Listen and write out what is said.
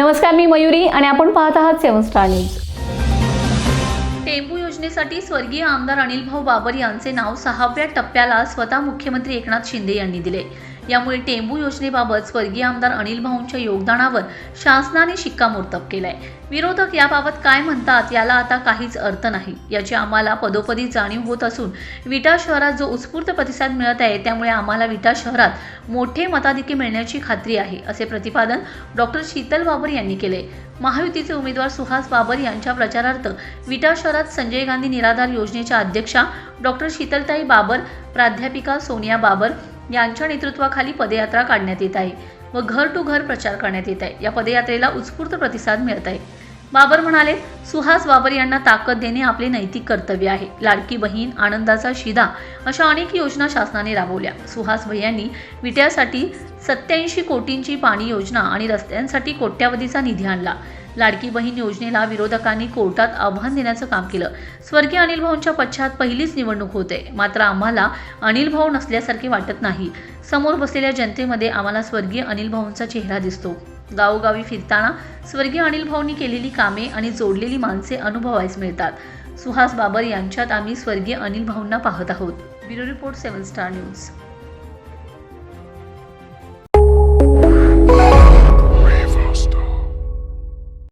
नमस्कार मी मयुरी आणि आपण पाहत आहात सेवन स्टार न्यूज. टेंबू योजनेसाठी स्वर्गीय आमदार अनिल भाऊ बाबर यांचे नाव सहाव्या टप्प्याला स्वतः मुख्यमंत्री एकनाथ शिंदे यांनी दिले. यामुळे टेंबू योजनेबाबत स्वर्गीय आमदार अनिल भाऊंच्या योगदानावर शासनाने शिक्कामोर्तब केलाय. विरोधक याबाबत काय म्हणतात याला आता काहीच अर्थ नाही. याची आम्हाला पदोपदी जाणीव होत असून विटा शहरात जो उत्स्फूर्त प्रतिसाद मिळत आहे त्यामुळे आम्हाला विटा शहरात मोठे मताधिके मिळण्याची खात्री आहे असे प्रतिपादन डॉक्टर शीतल बाबर यांनी केले महायुतीचे उमेदवार सुहास बाबर यांच्या प्रचारार्थ विटा शहरात संजय गांधी निराधार योजनेच्या अध्यक्षा डॉक्टर शीतलताई बाबर प्राध्यापिका सोनिया बाबर यांच्या नेतृत्वाखाली पदयात्रा काढण्यात येत आहे व घर टू घर प्रचार करण्यात येत आहे. या पदयात्रेला उत्स्फूर्त प्रतिसाद मिळत आहे. बाबर म्हणाले सुहास बाबर यांना ताकद देणे आपले नैतिक कर्तव्य आहे. लाडकी बहीण आनंदाचा शिदा अशा अनेक योजना शासनाने राबवल्या. सुहास भैयांनी विट्यासाठी सत्याऐंशी कोटींची पाणी योजना आणि रस्त्यांसाठी कोट्यावधीचा निधी आणला. लाडकी बहीण योजनेला विरोधकांनी कोर्टात आव्हान देण्याचं काम केलं. स्वर्गीय अनिल भाऊंच्या पश्चात पहिलीच निवडणूक होते. मात्र आम्हाला अनिल भाऊ नसल्यासारखे वाटत नाही. समोर बसलेल्या जनतेमध्ये आम्हाला स्वर्गीय अनिल भाऊंचा चेहरा दिसतो. गावोगावी फिरताना स्वर्गीय अनिल भाऊंनी केलेली कामे आणि जोडलेली माणसे अनुभवायस मिळतात. सुहास बाबर यांच्यात आम्ही स्वर्गीय अनिल भाऊंना पाहत आहोत. Bureau report seven star news.